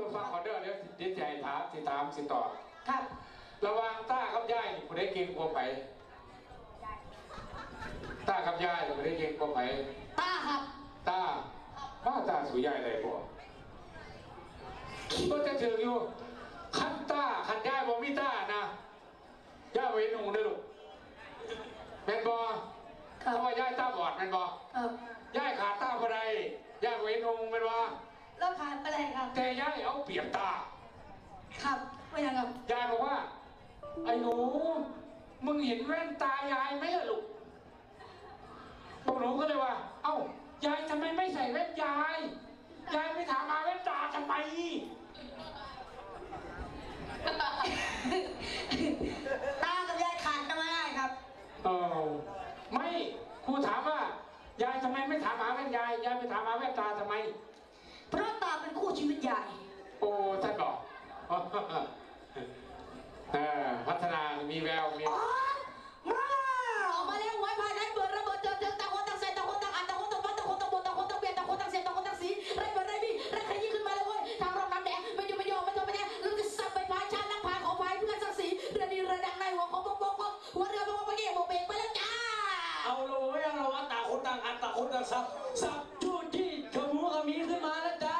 ตัวฟังขอเด้อเดี๋ยวเดี๋ยวจะให้ถามสิถามสิตอบครับ ระหวังต้ากับย่ายนี่ผู้ใดเก่งกว่าไปต้ากับย่ายนี่ผู้ใดเก่งกว่าไปตาครับต้าว่าต้าสู่ย่ายได้บ่ก็จะถืออยู่คันต้าคันย่ายบ่มีต้านะย่าไว้หนูเด้อลูกแม่นบ่ครัเพบราะว่าย่ายตาบอดแม่นบ่ครับย่ายขาดตาบ่ได้ย่ายไว้หนูแม่นบ่ แล้วขาดไปเลยครับ แต่ย่ายเอาเปรียบตา ครับไม่ยังครับ ยายบอกว่า ไอ้หนู มึงเห็นแว่นตายายไหมล่ะลูกพวกหนูก็เลยว่า เอ้า ยายทำไมไม่ใส่แว่นยาย ยายไม่ถามมาแว่นตาทำไม ตากับยายขาดกันไม่ได้ครับ เออไม่ครูถามว่า ยายทำไมไม่ถามหาแว่นยาย ยายไปถามหาแว่นตาทำไมเพราะตา เป็นคู่ชีวิตยายโอ้ท่านบอกเออพัฒนามีแววมีอ๋อมาออกมาแล้วไว้ภายในเปิดระเบิดเจอเจอต่างคนต่างใส่ต่างคนต่างอัดต่างคนต่างฟันต่างคนต่างบนต่างคนต่างเปลี่ยนต่างคนต่างเสียต่างคนต่างสีไรเปิดไรพี่ไรขยี้ขึ้นมาเลยเว้ยทางรองน้ำแดงไม่ยอมไม่ยอมไม่ยอมไม่แน่แล้วจะสับไปพายชาตินักพายของพายเพื่อนศักดิ์ศรีเรือดีเรือดังในหัวของบกบกบกหัวเรือบอกว่าไปเกี่ยวบอกเบรกไปแล้วจ้าเอาเราไว้เราว่าต่างคนต่างอันต่างคนต่างสับสับจู้จี้ขมูขมีขึ้นมาแล้วจ้าเอา